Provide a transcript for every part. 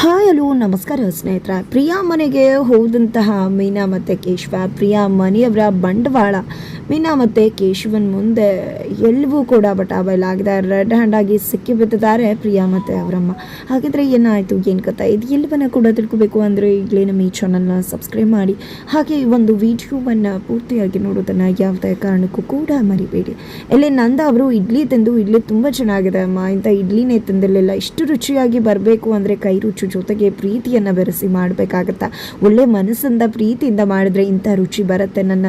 Hi hello, ನಮಸ್ಕಾರ ಸ್ನೇಹಿತರ. ಪ್ರಿಯಾ ಮನೆಗೆ ಹೋದಂತಹ ಮೀನಾ ಮತ್ತು ಕೇಶವ. ಪ್ರಿಯಾ ಮನೆಯವರ ಬಂಡವಾಳ ಮೀನಾ ಮತ್ತು ಕೇಶವನ್ ಮುಂದೆ ಎಲ್ಲವೂ ಕೂಡ ಬಟಾಬೈಲಾಗಿದೆ ರೆಡ್ ಹ್ಯಾಂಡ್ ಆಗಿ ಸಿಕ್ಕಿ ಬಿದ್ದಿದ್ದಾರೆ ಪ್ರಿಯಾ ಮತ್ತು ಅವರಮ್ಮ. ಹಾಗಿದ್ರೆ ಏನಾಯಿತು, ಏನು ಕಥೆ? ಇದು ಎಲ್ಲವನ್ನ ಕೂಡ ತಿಳ್ಕೊಬೇಕು ಅಂದರೆ ಈಗಲೇ ನಮ್ಮ ಈ ಚಾನಲ್ನ ಸಬ್ಸ್ಕ್ರೈಬ್ ಮಾಡಿ. ಹಾಗೆ ಈ ಒಂದು ವಿಡಿಯೋವನ್ನು ಪೂರ್ತಿಯಾಗಿ ನೋಡೋದನ್ನು ಯಾವುದೇ ಕಾರಣಕ್ಕೂ ಕೂಡ ಮರಿಬೇಡಿ. ಇಲ್ಲಿ ನಂದ ಅವರು ಇಡ್ಲಿ ತಂದು, ಇಡ್ಲಿ ತುಂಬ ಚೆನ್ನಾಗಿದೆ ಅಮ್ಮ. ಇಂಥ ಇಡ್ಲಿನೇ ತಂದಿರಲಿಲ್ಲ. ಇಷ್ಟು ರುಚಿಯಾಗಿ ಬರಬೇಕು ಅಂದರೆ ಕೈ ರುಚಿ ಜೊತೆಗೆ ಪ್ರೀತಿಯನ್ನು ಬೆರೆಸಿ ಮಾಡಬೇಕಾಗತ್ತಾ? ಒಳ್ಳೆ ಮನಸ್ಸಿಂದ ಪ್ರೀತಿಯಿಂದ ಮಾಡಿದ್ರೆ ಇಂಥ ರುಚಿ ಬರುತ್ತೆ. ನನ್ನ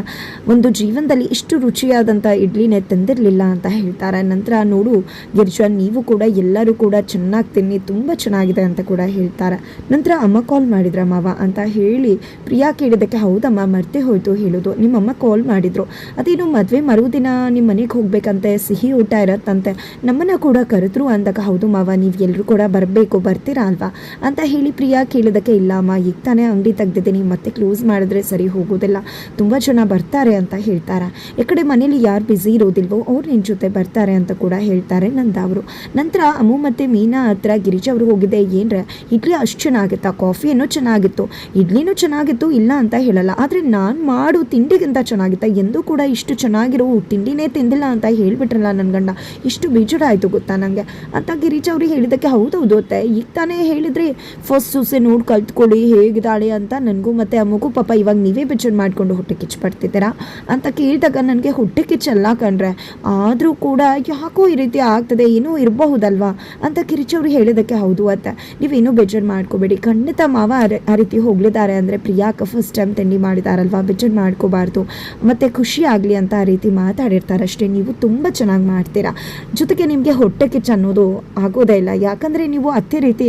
ಒಂದು ಜೀವನದಲ್ಲಿ ಇಷ್ಟು ರುಚಿಯಾದಂಥ ಇಡ್ಲಿನೇ ತಂದಿರಲಿಲ್ಲ ಅಂತ ಹೇಳ್ತಾರೆ. ನಂತರ ನೋಡು ಗಿರ್ಜಾ ನೀವು ಕೂಡ ಎಲ್ಲರೂ ಕೂಡ ಚೆನ್ನಾಗಿ ತಿನ್ನಿ, ತುಂಬ ಚೆನ್ನಾಗಿದೆ ಅಂತ ಕೂಡ ಹೇಳ್ತಾರೆ. ನಂತರ ಅಮ್ಮ ಕಾಲ್ ಮಾಡಿದ್ರ, ಮಾವ ಅಂತ ಹೇಳಿ ಪ್ರಿಯಾ ಕೇಳಿದ್ದಕ್ಕೆ, ಹೌದಮ್ಮ, ಮರ್ತೆ ಹೋಯ್ತು, ಹೇಳೋದು. ನಿಮ್ಮಮ್ಮ ಕಾಲ್ ಮಾಡಿದ್ರು. ಅದೇನು ಮದುವೆ ಮರುದಿನ ನಿಮ್ಮ ಮನೆಗೆ ಹೋಗ್ಬೇಕಂತೆ? ಸಿಹಿ ಊಟ ಇರತ್ತಂತೆ. ನಮ್ಮನ್ನ ಕೂಡ ಕರೆದ್ರು ಅಂದಾಗ, ಹೌದು ಮಾವ, ನೀವು ಎಲ್ಲರೂ ಕೂಡ ಬರಬೇಕು, ಬರ್ತೀರಾ ಅಲ್ವಾ? ಅಂತ ಹೇಳಿ ಪ್ರಿಯಾ ಕೇಳೋದಕ್ಕೆ ಇಲ್ಲ, ಅಮ್ಮ. ಈಗ ತಾನೇ ಅಂಗಡಿ ತೆಗ್ದಿದ್ದೀನಿ, ಮತ್ತೆ ಕ್ಲೋಸ್ ಮಾಡಿದ್ರೆ ಸರಿ ಹೋಗೋದಿಲ್ಲ. ತುಂಬ ಜನ ಬರ್ತಾರೆ ಅಂತ ಹೇಳ್ತಾರೆ? ಈ ಕಡೆ ಮನೇಲಿ ಯಾರು ಬ್ಯುಸಿ ಇರೋದಿಲ್ವೋ, ಅವ್ರು ನಿನ್ನ ಜೊತೆ ಬರ್ತಾರೆ ಅಂತ ಕೂಡ ಹೇಳ್ತಾರೆ ನಂದ ಅವರು ನಂತರ ಅಮ್ಮು ಮತ್ತು ಮೀನಾ ಹತ್ರ ಗಿರಿಜಾ ಅವರು ಹೋಗಿದ್ದೆ, ಏನ್ರೆ, ಇಡ್ಲಿ ಅಷ್ಟು ಚೆನ್ನಾಗಿತ್ತಾ? ಕಾಫಿಯನ್ನು ಚೆನ್ನಾಗಿತ್ತು. ಇಡ್ಲಿನೂ ಚೆನ್ನಾಗಿತ್ತು, ಇಲ್ಲ ಅಂತ ಹೇಳಲ್ಲ. ಆದರೆ ನಾನು ಮಾಡು ತಿಂಡಿಗಿಂತ ಚೆನ್ನಾಗಿತ್ತ? ಎಂದೂ ಕೂಡ ಇಷ್ಟು ಚೆನ್ನಾಗಿರೋ ತಿಂಡಿನೇ ತಿಂದಿಲ್ಲ ಅಂತ ಹೇಳಿಬಿಟ್ರಲ್ಲ ನನ್ನ ಗಂಡ. ಇಷ್ಟು ಬೇಜಾರಾಯಿತು ಗೊತ್ತಾ ನನಗೆ ಅಂತ ಗಿರಿಜಾ ಅವರು ಹೇಳಿದ್ದಕ್ಕೆ ಹೌದೌದು ಅತ್ತೆ. ಈಗ ತಾನೇ ಹೇಳಿದ್ರಿ ಫಸ್ಟ್ ಸೂಸೆ ನೋಡಿ ಕಲ್ತ್ಕೊಳ್ಳಿ ಹೇಗಿದ್ದಾಳೆ ಅಂತ ನನಗೂ ಮತ್ತು ಅಮ್ಮಗೂ ಪಾಪ ಇವಾಗ ನೀವೇ ಬೇಜಾರು ಮಾಡಿಕೊಂಡು ಹೊಟ್ಟೆ ಕಿಚ್ಚು ಪಡ್ತಿದ್ದೀರಾ ಅಂತ ಕೇಳಿದಾಗ ನನಗೆ ಹೊಟ್ಟೆ ಕಿಚ್ಚಲ್ಲ ಕಣ್ರೆ. ಆದರೂ ಕೂಡ ಯಾಕೋ ಈ ರೀತಿ ಆಗ್ತದೆ, ಏನೋ ಇರಬಹುದಲ್ವಾ? ಅಂತ ಕಿರಿಚವ್ರು ಹೇಳಿದ್ದಕ್ಕೆ ಹೌದು ಅಂತ ನೀವೇನೂ ಬೇಜಾರು ಮಾಡ್ಕೋಬೇಡಿ. ಖಂಡಿತ ಮಾವ ಆ ರೀತಿ ಹೋಗ್ಲಿದ್ದಾರೆ ಅಂದರೆ ಪ್ರಿಯಾಕ ಫಸ್ಟ್ ಟೈಮ್ ತಿಂಡಿ ಮಾಡಿದಾರಲ್ವಾ? ಬೇಜಾರು ಮಾಡ್ಕೋಬಾರ್ದು. ಮತ್ತು ಖುಷಿ ಆಗಲಿ ಅಂತ ಆ ರೀತಿ ಮಾತಾಡಿರ್ತಾರೆ ಅಷ್ಟೇ ನೀವು ತುಂಬ ಚೆನ್ನಾಗಿ ಮಾಡ್ತೀರಾ. ಜೊತೆಗೆ ನಿಮಗೆ ಹೊಟ್ಟೆ ಕಿಚ್ಚು ಅನ್ನೋದು ಆಗೋದೇ ಇಲ್ಲ. ಯಾಕಂದರೆ ನೀವು ಅತ್ತೆ ರೀತಿ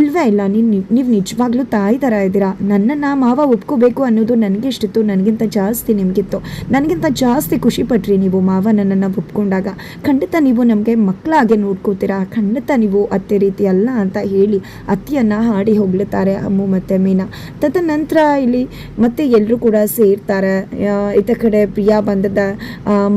ಇಲ್ವೇ ಇಲ್ಲ, ನೀನು ನೀವು ನಿಜವಾಗ್ಲೂ ತಾಯಿ ಥರ ಇದ್ದೀರಾ? ನನ್ನನ್ನು ಮಾವ ಒಪ್ಕೋಬೇಕು ಅನ್ನೋದು ನನಗೆ ಇಷ್ಟಿತ್ತು, ನನಗಿಂತ ಜಾಸ್ತಿ ನಿಮಗಿತ್ತು. ನನಗಿಂತ ಜಾಸ್ತಿ ಖುಷಿ ಪಟ್ರಿ ನೀವು ಮಾವ ನನ್ನನ್ನು ಒಪ್ಕೊಂಡಾಗ. ಖಂಡಿತ ನೀವು ನಮಗೆ ಮಕ್ಕಳಾಗೆ ನೋಡ್ಕೋತೀರಾ? ಖಂಡಿತ ನೀವು ಅತ್ತೆ ರೀತಿ ಅಲ್ಲ ಅಂತ ಹೇಳಿ ಅತ್ತಿಯನ್ನು ಹಾಡಿ ಹೋಗ್ಲತ್ತಾರೆ ಅಮ್ಮು ಮತ್ತು ಮೀನಾ. ತದನಂತರ ಇಲ್ಲಿ ಮತ್ತೆ ಎಲ್ಲರೂ ಕೂಡ ಸೇರ್ತಾರೆ. ಇತ ಕಡೆ ಪ್ರಿಯಾ ಬಂದದ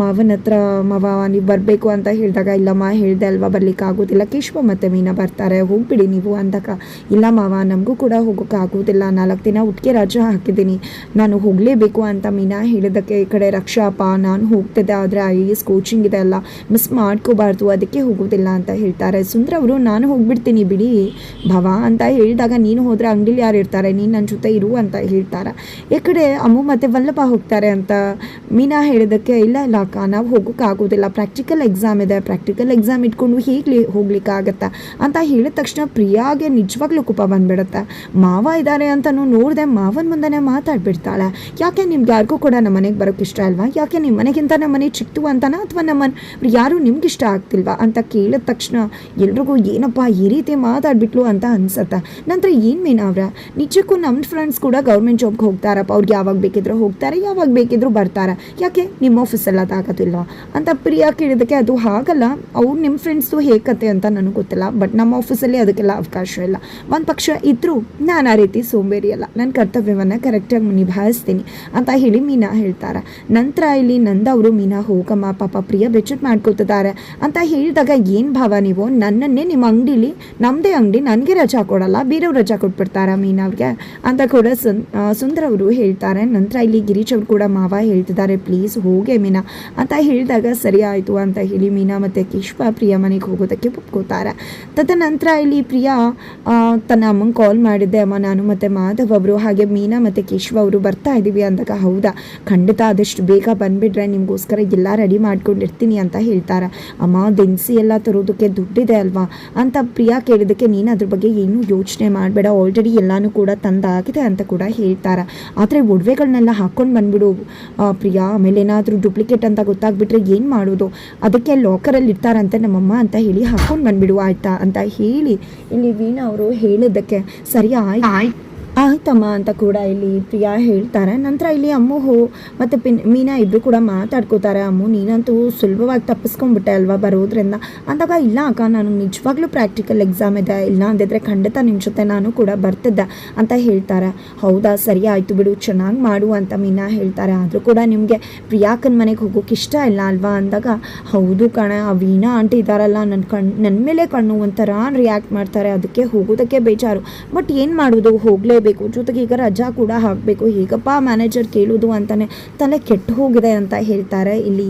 ಮಾವನ ಹತ್ರ, ಮಾವ, ನೀವು ಬರಬೇಕು ಅಂತ ಹೇಳಿದಾಗ, ಇಲ್ಲಮ್ಮ, ಹೇಳ್ದೆ ಅಲ್ವಾ ಬರ್ಲಿಕ್ಕೆ ಆಗೋದಿಲ್ಲ ಕೇಶವ ಮತ್ತು ಮೀನಾ ಬರ್ತಾರೆ, ಹೋಗ್ಬಿಡಿ ನೀವು ಅಂದಾಗ ಇಲ್ಲ ಮಾವ, ನಮಗೂ ಕೂಡ ಹೋಗೋಕ್ಕಾಗೋದಿಲ್ಲ ನಾಲ್ಕು ದಿನ ಒಟ್ಟಿಗೆ ರಜೆ ಹಾಕಿದ್ದೀನಿ. ನಾನು ಹೋಗಲೇಬೇಕು ಅಂತ ಮೀನಾ ಹೇಳಿದ್ದಕ್ಕೆ ಈ ಕಡೆ ರಕ್ಷಾಪ, ನಾನು ಹೋಗ್ತಿದ್ದೆ, ಆದರೆ ಐ ಎಸ್ ಕೋಚಿಂಗ್ ಇದೆ ಅಲ್ಲ ಮಿಸ್ ಮಾಡ್ಕೋಬಾರ್ದು, ಅದಕ್ಕೆ ಹೋಗೋದಿಲ್ಲ ಅಂತ ಹೇಳ್ತಾರೆ. ಸುಂದ್ರ ಅವರು, ನಾನು ಹೋಗ್ಬಿಡ್ತೀನಿ ಬಿಡಿ. ಭವ ಅಂತ ಹೇಳಿದಾಗ ನೀನು ಹೋದರೆ ಅಂಗಡಿಲಿ ಯಾರು ಇರ್ತಾರೆ? ನೀನು ನನ್ನ ಜೊತೆ ಇರು ಅಂತ ಹೇಳ್ತಾರೆ. ಈ ಕಡೆ ಅಮ್ಮು ಮತ್ತು ವಲ್ಲಭ ಹೋಗ್ತಾರೆ ಅಂತ ಮೀನಾ ಹೇಳಿದ್ದಕ್ಕೆ, ಇಲ್ಲ ಇಲ್ಲ ಅಕ್ಕ, ನಾವು ಹೋಗೋಕೆ ಆಗೋದಿಲ್ಲ. ಪ್ರಾಕ್ಟಿಕಲ್ ಎಕ್ಸಾಮ್ ಇದೆ. ಪ್ರಾಕ್ಟಿಕಲ್ ಎಕ್ಸಾಮ್ ಇಟ್ಕೊಂಡು ಹೇಗೆ ಹೋಗ್ಲಿಕ್ಕಾಗತ್ತಾ ಅಂತ ಹೇಳಿದ ತಕ್ಷಣ ಪ್ರಿಯಾಗೆ ನಿಜವಾಗ್ಲೂ ಕುಪ ಬಂದ್ಬಿಡುತ್ತೆ. ಮಾವ ಇದ್ದಾರೆ ಅಂತನೂ ನೋಡಿದೆ ಮಾವನ ಮುಂದೆನೇ ಮಾತಾಡ್ಬಿಡ್ತಾಳೆ. ಯಾಕೆ ನಿಮ್ಗೆ ಯಾರಿಗೂ ಕೂಡ ನಮ್ಮ ಮನೆಗೆ ಬರೋಕ್ಕೆ ಇಷ್ಟ ಅಲ್ವಾ? ಯಾಕೆ ನಿಮ್ಮ ಮನೆಗಿಂತ ನಮ್ಮ ಮನೆ ಚಿಕ್ತು ಅಂತನಾ ಅಥವಾ ನಮ್ಮ ಯಾರು ನಿಮ್ಗೆ ಇಷ್ಟ ಆಗ್ತಿಲ್ವಾ ಅಂತ ಕೇಳಿದ ತಕ್ಷಣ ಎಲ್ರಿಗೂ ಏನಪ್ಪ ಈ ರೀತಿ ಮಾತಾಡ್ಬಿಟ್ಲು ಅಂತ ಅನ್ಸತ್ತೆ. ನಂತರ ಏನು ಮೀನ್ ಅವ್ರ? ನಿಜಕ್ಕೂ ನಮ್ಮ ಫ್ರೆಂಡ್ಸ್ ಕೂಡ ಗೌರ್ಮೆಂಟ್ ಜಾಬ್ಗೆ ಹೋಗ್ತಾರಪ್ಪ. ಅವ್ರಿಗೆ ಯಾವಾಗ ಬೇಕಿದ್ರು ಹೋಗ್ತಾರೆ, ಯಾವಾಗ ಬೇಕಿದ್ರು ಬರ್ತಾರೆ. ಯಾಕೆ? ನಿಮ್ಮ ಆಫೀಸಲ್ಲ ಅದಾಗೋದಿಲ್ವಾ? ಅಂತ ಪ್ರಿಯಾ ಕೇಳಿದಕ್ಕೆ ಅದು ಹಾಗಲ್ಲ. ಅವ್ರು ನಿಮ್ಮ ಫ್ರೆಂಡ್ಸು ಹೇಗತ್ತೆ ಅಂತ ನನಗೆ ಗೊತ್ತಿಲ್ಲ. ಬಟ್ ನಮ್ಮ ಆಫೀಸಲ್ಲಿ ಅದಕ್ಕೆಲ್ಲ ಅವಕಾಶ ಇಲ್ಲ. ಒಂದು ಪಕ್ಷ ಇದ್ದರೂ ನಾನು ಆ ರೀತಿ ಸೋಂಬೇರಿ ಅಲ್ಲ ನನ್ನ ಕರ್ತವ್ಯವನ್ನು ಕರೆಕ್ಟಾಗಿ ನಿಭಾಯಿಸ್ತೀನಿ ಅಂತ ಹೇಳಿ ಮೀನಾ ಹೇಳ್ತಾರೆ. ನಂತರ ಇಲ್ಲಿ ನಂದ ಅವರು ಮೀನಾ, ಹೋಗಮ್ಮ, ಪಾಪ ಪ್ರಿಯ ಬೆಚ್ಚಟ್ ಮಾಡ್ಕೊತಿದ್ದಾರೆ ಅಂತ ಹೇಳಿದಾಗ ಏನು ಭಾವ ನೀವು? ನನ್ನನ್ನೇ ನಿಮ್ಮ ಅಂಗಡಿಲಿ ನಮ್ಮದೇ ಅಂಗಡಿ ನನಗೆ ರಜಾ ಕೊಡಲ್ಲ, ಬೇರೆಯವ್ರು ರಜಾ ಕೊಟ್ಬಿಡ್ತಾರೆ ಮೀನಾ ಅವ್ರಿಗೆ ಅಂತ ಕೂಡ ಸುನ್ ಸುಂದರ ಅವರು ಹೇಳ್ತಾರೆ. ನಂತರ ಇಲ್ಲಿ ಗಿರೀಶ್ ಅವರು ಕೂಡ ಮಾವ ಹೇಳ್ತಿದ್ದಾರೆ ಪ್ಲೀಸ್ ಹೋಗೆ ಮೀನಾ ಅಂತ ಹೇಳಿದಾಗ ಸರಿ ಆಯಿತು ಅಂತ ಹೇಳಿ ಮೀನಾ ಮತ್ತು ಕಿಶ್ವ ಪ್ರಿಯ ಮನೆಗೆ ಹೋಗೋದಕ್ಕೆ ಒಪ್ಕೋತಾರೆ. ತದನಂತರ ಇಲ್ಲಿ ಪ್ರಿಯಾ ತನ್ನ ಅಮ್ಮಂಗೆ ಕಾಲ್ ಮಾಡಿದ್ದೆ. ಅಮ್ಮ, ನಾನು ಮತ್ತು ಮಾಧವ್ ಅವರು ಹಾಗೆ ಮೀನಾ ಮತ್ತು ಕೇಶವ ಅವರು ಬರ್ತಾ ಇದ್ದೀವಿ ಅಂದಾಗ, ಹೌದಾ? ಖಂಡಿತ ಆದಷ್ಟು ಬೇಗ ಬಂದುಬಿಟ್ರೆ ನಿಮಗೋಸ್ಕರ ಎಲ್ಲ ರೆಡಿ ಮಾಡ್ಕೊಂಡಿರ್ತೀನಿ ಅಂತ ಹೇಳ್ತಾರೆ? ಅಮ್ಮ, ದಿನಸಿ ಎಲ್ಲ ತರೋದಕ್ಕೆ ದುಡ್ಡಿದೆ ಅಲ್ವಾ? ಅಂತ ಪ್ರಿಯಾ ಕೇಳಿದ್ದಕ್ಕೆ ನೀನು ಅದ್ರ ಬಗ್ಗೆ ಏನೂ ಯೋಚನೆ ಮಾಡಬೇಡ. ಆಲ್ರೆಡಿ ಎಲ್ಲನೂ ಕೂಡ ತಂದಾಗಿದೆ ಅಂತ ಕೂಡ ಹೇಳ್ತಾರೆ? ಆದರೆ ಒಡವೆಗಳನ್ನೆಲ್ಲ ಹಾಕ್ಕೊಂಡು ಬಂದ್ಬಿಡು. ಪ್ರಿಯಾ, ಆಮೇಲೆ ಏನಾದರೂ ಡುಪ್ಲಿಕೇಟ್ ಅಂತ ಗೊತ್ತಾಗ್ಬಿಟ್ರೆ ಏನು ಮಾಡೋದು? ಅದಕ್ಕೆ ಲಾಕರಲ್ಲಿ ಇರ್ತಾರಂತೆ ನಮ್ಮಮ್ಮ ಅಂತ ಹೇಳಿ ಹಾಕ್ಕೊಂಡು ಬಂದ್ಬಿಡು, ಆಯಿತಾ? ಅಂತ ಹೇಳಿ ಇಲ್ಲಿ ವೀಣಾ ಅವರು ಹೇಳಿದ್ದಕ್ಕೆ ಸರಿ ಆಯ್ತು ಆಯ್ತು ಆಯ್ತಮ್ಮ ಅಂತ ಕೂಡ ಇಲ್ಲಿ ಪ್ರಿಯಾ ಹೇಳ್ತಾರೆ. ನಂತರ ಇಲ್ಲಿ ಅಮ್ಮು ಹೋ ಮತ್ತು ಪಿನ್ ಮೀನಾ ಇಬ್ಬರು ಕೂಡ ಮಾತಾಡ್ಕೋತಾರೆ. ಅಮ್ಮು, ನೀನಂತೂ ಸುಲಭವಾಗಿ ತಪ್ಪಿಸ್ಕೊಂಡ್ಬಿಟ್ಟೆ ಅಲ್ವಾ ಬರೋದ್ರಿಂದ? ಅಂದಾಗ, ಇಲ್ಲ ಅಕ್ಕ, ನಾನು ನಿಜವಾಗ್ಲೂ ಪ್ರಾಕ್ಟಿಕಲ್ ಎಕ್ಸಾಮ್ ಇದೆ. ಇಲ್ಲ ಅಂದಿದ್ರೆ ಖಂಡಿತ ನಿಮ್ಮ ಜೊತೆ ನಾನು ಕೂಡ ಬರ್ತಿದ್ದೆ ಅಂತ ಹೇಳ್ತಾರೆ. ಹೌದಾ, ಸರಿ ಆಯಿತು ಬಿಡು, ಚೆನ್ನಾಗಿ ಮಾಡು ಅಂತ ಮೀನಾ ಹೇಳ್ತಾರೆ. ಆದರೂ ಕೂಡ ನಿಮಗೆ ಪ್ರಿಯಾಕನ ಮನೆಗೆ ಹೋಗೋಕೆ ಇಷ್ಟ ಇಲ್ಲ ಅಲ್ವಾ ಅಂದಾಗ, ಹೌದು ಕಣ, ಆ ವೀಣಾ ಆಂಟಿ ಇದ್ದಾರಲ್ಲ ನನ್ನ ಕಣ್ ನನ್ನ ಮೇಲೆ ಕಣ್ಣು ಒಂಥರ ರಿಯಾಕ್ಟ್ ಮಾಡ್ತಾರೆ. ಅದಕ್ಕೆ ಹೋಗೋದಕ್ಕೆ ಬೇಜಾರು. ಬಟ್ ಏನು ಮಾಡೋದು? ಹೋಗಲೇಬೇಕು ಜೊತೆಗೆ ಈಗ ರಜಾ ಕೂಡ ಹಾಕಬೇಕು. ಹೇಗಪ್ಪ ಮ್ಯಾನೇಜರ್ ಕೇಳೋದು ಅಂತಾನೆ ತಲೆ ಕೆಟ್ಟು ಹೋಗಿದೆ ಅಂತ ಹೇಳ್ತಾರೆ ಇಲ್ಲಿ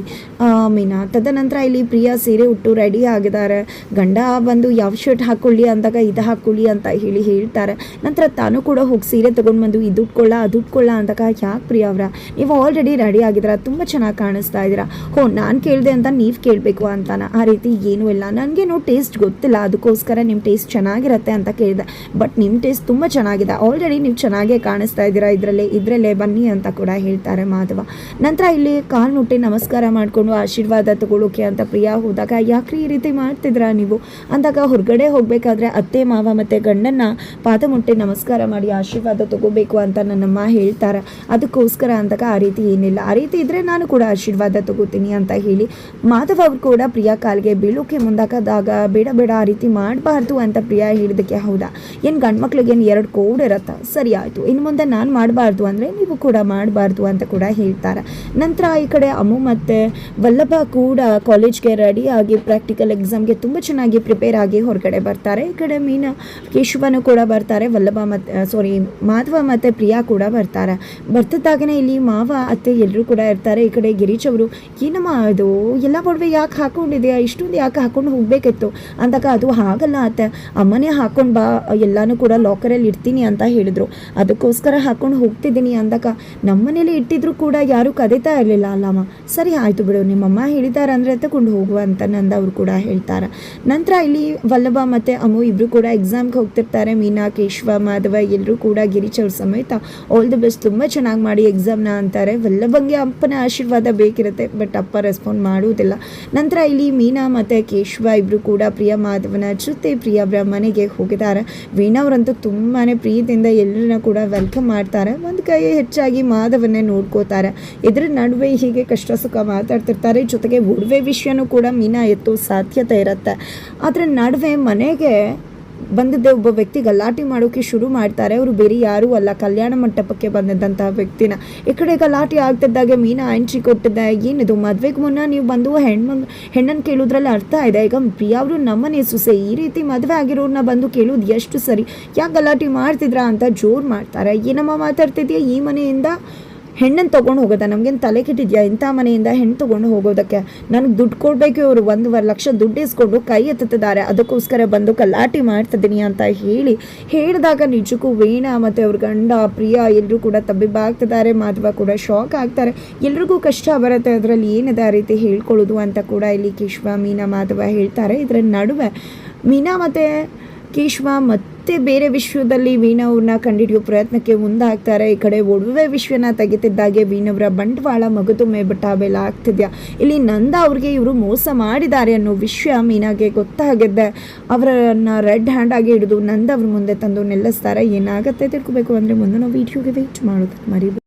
ಮೀನಾ. ತದನಂತರ ಇಲ್ಲಿ ಪ್ರಿಯಾ ಸೀರೆ ಉಟ್ಟು ರೆಡಿ ಆಗಿದ್ದಾರೆ. ಗಂಡ, ಬಂದು ಯಾವ ಶರ್ಟ್ ಹಾಕ್ಕೊಳ್ಳಿ ಅಂದಾಗ ಇದು ಹಾಕ್ಕೊಳ್ಳಿ ಅಂತ ಹೇಳಿ ಹೇಳ್ತಾರೆ. ನಂತರ ತಾನು ಕೂಡ ಹೋಗಿ ಸೀರೆ ತೊಗೊಂಡು ಬಂದು ಇದು ಉಟ್ಕೊಳ್ಳ, ಅದು ಉಟ್ಕೊಳ್ಳ ಅಂದಾಗ ಯಾಕೆ ಪ್ರಿಯಾ ಅವರ? ನೀವು ಆಲ್ರೆಡಿ ರೆಡಿ ಆಗಿದ್ರ ತುಂಬ ಚೆನ್ನಾಗಿ ಕಾಣಿಸ್ತಾ ಇದ್ದೀರಾ. ಹೋ, ನಾನು ಕೇಳಿದೆ ಅಂತ ನೀವು ಕೇಳಬೇಕು ಅಂತಾನ. ಆ ರೀತಿ ಏನೂ ಇಲ್ಲ. ನನಗೇನು ಟೇಸ್ಟ್ ಗೊತ್ತಿಲ್ಲ. ಅದಕ್ಕೋಸ್ಕರ ನಿಮ್ಮ ಟೇಸ್ಟ್ ಚೆನ್ನಾಗಿರುತ್ತೆ ಅಂತ ಕೇಳಿದೆ. ಬಟ್ ನಿಮ್ಮ ಟೇಸ್ಟ್ ತುಂಬ ಚೆನ್ನಾಗಿದೆ. ಆಲ್ರೆಡಿ ನೀವು ಚೆನ್ನಾಗೇ ಕಾಣಿಸ್ತಾ ಇದ್ದೀರಾ? ಇದರಲ್ಲೇ ಇದರಲ್ಲೇ ಬನ್ನಿ ಅಂತ ಕೂಡ ಹೇಳ್ತಾರೆ ಮಾಧವ. ನಂತರ ಇಲ್ಲಿ ಕಾಲು ಮುಟ್ಟಿ ನಮಸ್ಕಾರ ಮಾಡಿಕೊಂಡು ಆಶೀರ್ವಾದ ತಗೊಳ್ಳೋಕೆ ಅಂತ ಪ್ರಿಯಾ ಹೋದಾಗ, ಯಾಕ್ರಿ ಈ ರೀತಿ ಮಾಡ್ತಿದ್ರಾ ನೀವು? ಅಂದಾಗ ಹೊರಗಡೆ ಹೋಗಬೇಕಾದ್ರೆ ಅತ್ತೆ, ಮಾವ ಮತ್ತು ಗಂಡನ್ನ ಪಾದ ಮುಟ್ಟಿ ನಮಸ್ಕಾರ ಮಾಡಿ ಆಶೀರ್ವಾದ ತಗೋಬೇಕು ಅಂತ ನನ್ನಮ್ಮ ಹೇಳ್ತಾರೆ. ಅದಕ್ಕೋಸ್ಕರ ಅಂದಾಗ ಆ ರೀತಿ ಏನಿಲ್ಲ. ಆ ರೀತಿ ಇದ್ದರೆ ನಾನು ಕೂಡ ಆಶೀರ್ವಾದ ತಗೋತೀನಿ ಅಂತ ಹೇಳಿ ಮಾಧವ ಅವರು ಕೂಡ ಪ್ರಿಯಾ ಕಾಲಿಗೆ ಬೀಳೋಕೆ ಮುಂದಾಕದಾಗ ಬೇಡ ಬೇಡ, ಆ ರೀತಿ ಮಾಡಬಾರ್ದು ಅಂತ ಪ್ರಿಯಾ ಹೇಳಿದಕ್ಕೆ ಹೌದಾ? ಏನು ಗಂಡು ಮಕ್ಳಿಗೆ ಏನು ಎರಡು ಕೋಡ್ ಇರತ್ತಾ? ಸರಿ ಆಯಿತು ಇನ್ನು ಮುಂದೆ ನಾನು ಮಾಡಬಾರ್ದು ಅಂದರೆ ನೀವು ಕೂಡ ಮಾಡಬಾರ್ದು ಅಂತ ಕೂಡ ಹೇಳ್ತಾರೆ. ನಂತರ ಈ ಕಡೆ ಅಮ್ಮು ಮತ್ತು ವಲ್ಲಭ ಕೂಡ ಕಾಲೇಜ್ಗೆ ಆಗಿ ಪ್ರಾಕ್ಟಿಕಲ್ ಎಕ್ಸಾಮ್ಗೆ ತುಂಬ ಚೆನ್ನಾಗಿ ಪ್ರಿಪೇರ್ ಆಗಿ ಹೊರಗಡೆ ಬರ್ತಾರೆ. ಈ ಕಡೆ ಮೀನ, ಕೇಶವನು ಕೂಡ ಬರ್ತಾರೆ, ವಲ್ಲಭ ಮತ್ತು ಸಾರಿ ಮಾಧವ ಮತ್ತು ಪ್ರಿಯಾ ಕೂಡ ಬರ್ತಾರೆ. ಬರ್ತಿದ್ದಾಗನೇ ಇಲ್ಲಿ ಮಾವ, ಅತ್ತೆ ಎಲ್ಲರೂ ಕೂಡ ಇರ್ತಾರೆ. ಈ ಕಡೆ ಗಿರೀಶ್ ಅವರು, ಏನಮ್ಮ ಅದು ಎಲ್ಲ ಒಡವೆ ಯಾಕೆ ಹಾಕೊಂಡಿದ್ಯಾ? ಇಷ್ಟೊಂದು ಯಾಕೆ ಹಾಕೊಂಡು ಹೋಗಬೇಕಿತ್ತು? ಅಂದಾಗ, ಅದು ಹಾಗಲ್ಲ ಅತ್ತೆ. ಅಮ್ಮನೇ ಹಾಕೊಂಡು ಬಾ, ಎಲ್ಲಾನು ಕೂಡ ಲಾಕರಲ್ಲಿ ಇರ್ತೀನಿ ಅಂತ ಹೇಳಿದ್ರು. ಅದಕ್ಕೋಸ್ಕರ ಹಾಕೊಂಡು ಹೋಗ್ತಿದ್ದೀನಿ ಅಂದಾಗ ನಮ್ಮನೇಲಿ ಇಟ್ಟಿದ್ರು ಕೂಡ ಯಾರು ಕದೀತಾ ಇರಲಿಲ್ಲ ಅಲ್ಲಮ್ಮ. ಸರಿ, ಆಯಿತು ಬಿಡು. ನಿಮ್ಮಮ್ಮ ಹೇಳಿದ್ದಾರೆ ಅಂದರೆ ತಗೊಂಡು ಹೋಗುವ ಅಂತ ನಂದ ಅವರು ಕೂಡ ಹೇಳ್ತಾರೆ. ನಂತರ ಇಲ್ಲಿ ವಲ್ಲಭ ಮತ್ತು ಅಮ್ಮು ಇಬ್ಬರು ಕೂಡ ಎಕ್ಸಾಮ್ಗೆ ಹೋಗ್ತಿರ್ತಾರೆ. ಮೀನಾ, ಕೇಶವ, ಮಾಧವ ಎಲ್ಲರೂ ಕೂಡ ಗಿರೀಶ್ ಅವ್ರ ಸಮೇತ ಆಲ್ ದಿ ಬೆಸ್ಟ್ ತುಂಬ ಚೆನ್ನಾಗಿ ಮಾಡಿ ಎಕ್ಸಾಮ್ನ ಅಂತಾರೆ. ವಲ್ಲಭಂಗೆ ಅಪ್ಪನ ಆಶೀರ್ವಾದ ಬೇಕಿರುತ್ತೆ ಬಟ್ ಅಪ್ಪ ರೆಸ್ಪಾಂಡ್ ಮಾಡುವುದಿಲ್ಲ. ನಂತರ ಇಲ್ಲಿ ಮೀನಾ ಮತ್ತು ಕೇಶವ ಇಬ್ಬರು ಕೂಡ ಪ್ರಿಯ, ಮಾಧವನ ಜೊತೆ ಪ್ರಿಯ ಅವರ ಮನೆಗೆ ಹೋಗಿದ್ದಾರೆ. ವೀಣಾ ಅವರಂತೂ ತುಂಬಾ ಪ್ರೀತಿಯಿಂದ ಎಲ್ಲರನ್ನ ಕೂಡ ವೆಲ್ಕಮ್ ಮಾಡ್ತಾರೆ. ಒಂದು ಕೈ ಹೆಚ್ಚಾಗಿ ಮಾಧವನ್ನೇ ನೋಡ್ಕೋತಾರೆ. ಇದರ ನಡುವೆ ಹೀಗೆ ಕಷ್ಟ ಸುಖ ಮಾತಾಡ್ತಿರ್ತಾರೆ. ಜೊತೆಗೆ ಉಡುವೆ ವಿಷಯನೂ ಕೂಡ ಮೀನಾ ಎತ್ತೋ ಸಾಧ್ಯತೆ ಇರುತ್ತೆ. ಅದರ ನಡುವೆ ಮನೆಗೆ ಬಂದಿದ್ದೆ ಒಬ್ಬ ವ್ಯಕ್ತಿ ಗಲಾಟೆ ಮಾಡೋಕೆ ಶುರು ಮಾಡ್ತಾರೆ. ಅವರು ಬೇರೆ ಯಾರೂ ಅಲ್ಲ. ಕಲ್ಯಾಣ ಮಂಟಪಕ್ಕೆ ಬಂದಿದ್ದಂತಹ ವ್ಯಕ್ತಿನ. ಈ ಕಡೆ ಗಲಾಟೆ ಆಗ್ತಿದ್ದಾಗ ಮೀನಾ ಎಂಟ್ರಿ ಕೊಟ್ಟಿದ್ದೆ, ಏನಿದು, ಮದುವೆಗೆ ಮುನ್ನ ನೀವು ಬಂದು ಹೆಣ್ಮ ಹೆಣ್ಣನ್ನು ಕೇಳೋದ್ರಲ್ಲಿ ಅರ್ಥ ಇದೆ. ಈಗ ಪ್ರಿಯಾ ಅವರು ನಮ್ಮನೆ ಸುಸೆ, ಈ ರೀತಿ ಮದುವೆ ಆಗಿರೋರನ್ನ ಬಂದು ಕೇಳೋದು ಎಷ್ಟು ಸರಿ? ಯಾಕೆ ಗಲಾಟೆ ಮಾಡ್ತಿದ್ರಾ ಅಂತ ಜೋರು ಮಾಡ್ತಾರೆ. ಏನಮ್ಮ ಮಾತಾಡ್ತಿದ್ಯಾ ಈ ಮನೆಯಿಂದ? ಹೆಣ್ಣನ್ನು ತೊಗೊಂಡು ಹೋಗೋದಾ? ನಮಗೇನು ತಲೆ ಕೆಟ್ಟಿದ್ಯಾ? ಇಂಥ ಮನೆಯಿಂದ ಹೆಣ್ಣು ತೊಗೊಂಡು ಹೋಗೋದಕ್ಕೆ? ನನಗೆ ದುಡ್ಡು ಕೊಡಬೇಕು ಇವರು ಒಂದೂವರೆ ಲಕ್ಷ ದುಡ್ಡು ಇಸ್ಕೊಂಡು ಕೈ ಎತ್ತುತ್ತಿದ್ದಾರೆ. ಅದಕ್ಕೋಸ್ಕರ ಬಂದು ಕಲ್ಲಾಟಿ ಮಾಡ್ತಿದ್ದೀನಿ ಅಂತ ಹೇಳಿ ಹೇಳಿದಾಗ ನಿಜಕ್ಕೂ ವೀಣಾ ಮತ್ತು ಅವ್ರ ಗಂಡ ಪ್ರಿಯ ಎಲ್ಲರೂ ಕೂಡ ತಬ್ಬಿಬ್ಬಾಗ್ತಿದ್ದಾರೆ. ಮಾಧವ ಕೂಡ ಶಾಕ್ ಆಗ್ತಾರೆ. ಎಲ್ರಿಗೂ ಕಷ್ಟ ಬರುತ್ತೆ. ಅದರಲ್ಲಿ ಏನಿದೆ ಆ ರೀತಿ ಹೇಳ್ಕೊಳ್ಳೋದು ಅಂತ ಕೂಡ ಇಲ್ಲಿ ಕಿಶ್ವ, ಮೀನಾ, ಮಾಧವ ಹೇಳ್ತಾರೆ. ಇದರ ನಡುವೆ ಮೀನಾ ಮತ್ತು ಕಿಶ್ವ ಮತ್ತೆ ಬೇರೆ ವಿಶ್ವದಲ್ಲಿ ವೀಣಾ ಅವ್ರನ್ನ ಕಂಡುಹಿಡಿಯೋ ಪ್ರಯತ್ನಕ್ಕೆ ಮುಂದಾಗ್ತಾರೆ. ಈ ಕಡೆ ಒಡವೆ ವಿಶ್ವನ ತೆಗೆತಿದ್ದಾಗೆ ವೀಣವ್ರ ಬಂಡವಾಳ ಮಗುತುಮ್ಮೆ ಬಟಾಬೆಲ ಆಗ್ತಿದ್ಯಾ? ಇಲ್ಲಿ ನಂದ ಅವ್ರಿಗೆ ಇವರು ಮೋಸ ಮಾಡಿದ್ದಾರೆ ಅನ್ನೋ ವಿಷಯ ಮೀನಾಗೆ ಗೊತ್ತಾಗಿದ್ದೆ ಅವರನ್ನ ರೆಡ್ ಹ್ಯಾಂಡ್ ಆಗಿ ಹಿಡಿದು ನಂದ ಅವ್ರ ಮುಂದೆ ತಂದು ನಿಲ್ಲಿಸ್ತಾರೆ. ಏನಾಗುತ್ತೆ ತಿಳ್ಕೊಬೇಕು ಅಂದರೆ ನಾವು ವೀಡಿಯೋಗೆ ವೆಯ್ಟ್ ಮಾಡೋದು. ಮರಿ